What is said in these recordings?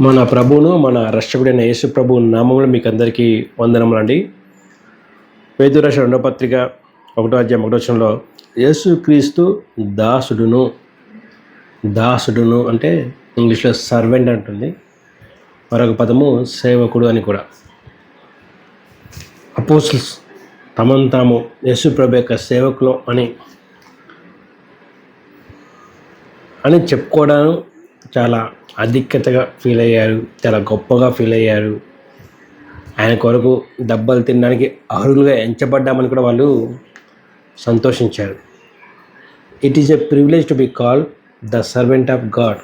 మన ప్రభువును మన రక్షకుడైన యేసు ప్రభు నామంలో మీకు అందరికీ వందనములండి పేదు రాష్ట్ర రెండో పత్రిక ఒకటో అధ్యాయం ఒకటో వచ్చంలో యేసుక్రీస్తు దాసుడును దాసుడును అంటే ఇంగ్లీష్లో సర్వెంట్ అంటుంది. మరొక పదము సేవకుడు అని కూడా. అపోసల్స్ తమను తాము యేసు ప్రభు యొక్క సేవకులు అని. అని చెప్పుకోవడం చాలా ఆధిక్యతగా ఫీల్ అయ్యారు చాలా గొప్పగా ఫీల్ అయ్యారు. ఆయన కొరకు దెబ్బలు తినడానికి అర్హులుగా ఎంచబడ్డామని కూడా వాళ్ళు సంతోషించారు. It is a privilege to be call the servant of God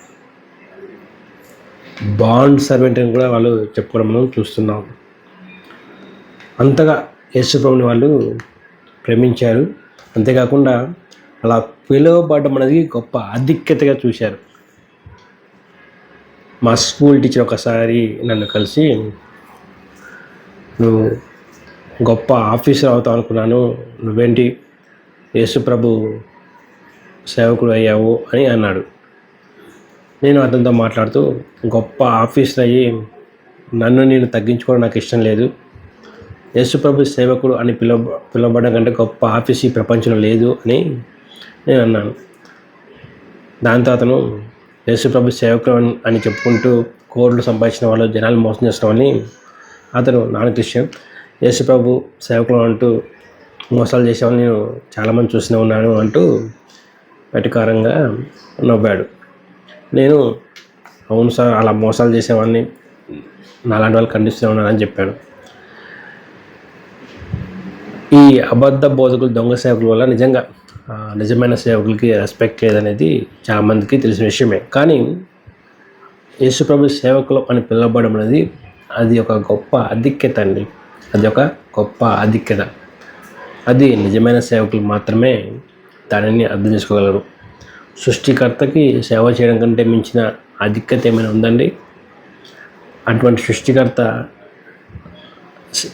bond servant అని కూడా వాళ్ళు చెప్పుకోవడం మనం చూస్తున్నాం. అంతగా యేసుప్రభుని వాళ్ళు ప్రేమించారు. అంతేకాకుండా అలా పిలువబడడం అనేది గొప్ప ఆధిక్యతగా చూశారు. మా స్కూల్ టీచర్ ఒకసారి నన్ను కలిసి నువ్వు గొప్ప ఆఫీసర్ అవుతావు అనుకున్నాను. నువ్వేంటి? యేసుప్రభు సేవకుడు అయ్యావు అని అన్నాడు. నేను అతనితో మాట్లాడుతూ గొప్ప ఆఫీసర్ అయ్యి నన్ను నేను తగ్గించుకోవడం నాకు ఇష్టం లేదు. యేసుప్రభు సేవకుడు అని పిలవ పిలవబడడం కంటే గొప్ప ఆఫీస్ ఈ ప్రపంచంలో లేదు అని నేను అన్నాను. దాంతో అతను యేసుప్రభు సేవకులు అని- చెప్పుకుంటూ కోర్లు సంపాదించిన వాళ్ళు జనాలు మోసం చేసిన వాళ్ళని అతను నాన్న క్రిస్టియన్. యేసుప్రభు సేవకులు అంటూ మోసాలు చేసేవాళ్ళు నేను చాలామంది చూస్తూనే ఉన్నాను అంటూ వెటకారంగా నవ్వాడు. నేను అవును సార్ అలా మోసాలు చేసేవాడిని నాలాంటి వాళ్ళు ఖండిస్తూనే ఉన్నానని చెప్పాడు. ఈ అబద్ధ బోధకులు దొంగ సేవకుల వల్ల నిజంగా నిజమైన సేవకులకి రెస్పెక్ట్ లేదనేది చాలామందికి తెలిసిన విషయమే. కానీ యేసుప్రభు సేవకులు అని పిలువబడడం అనేది అది ఒక గొప్ప ఆధిక్యత అండి. అది ఒక గొప్ప ఆధిక్యత. అది నిజమైన సేవకులు మాత్రమే దానిని అర్థం చేసుకోగలరు. సృష్టికర్తకి సేవ చేయడం కంటే మించిన ఆధిక్యత ఏమైనా ఉందండి? అటువంటి సృష్టికర్త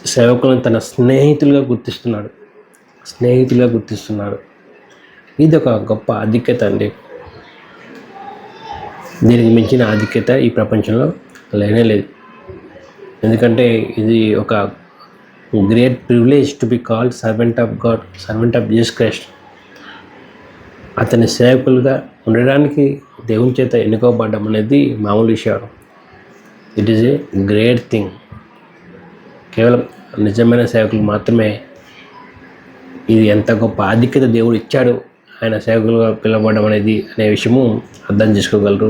సేవకులను తన స్నేహితులుగా గుర్తిస్తున్నాడు. స్నేహితులుగా గుర్తిస్తున్నాడు. ఇది ఒక గొప్ప ఆధిక్యత అండి. దీనికి మించిన ఆధిక్యత ఈ ప్రపంచంలో లేనే లేదు. ఎందుకంటే ఇది ఒక great privilege to be called servant of God servant of Jesus Christ. అతని సేవకులుగా ఉండడానికి దేవుని చేత ఎన్నుకోబడ్డం అనేది మామూలు విషయం. It is a great thing కేవలం నిజమైన సేవకులు మాత్రమే ఇది ఎంత గొప్ప ఆధిక్యత దేవుడు ఇచ్చాడు ఆయన సేవకులుగా పిలవడం అనేది అనే విషయము అర్థం చేసుకోగలరు.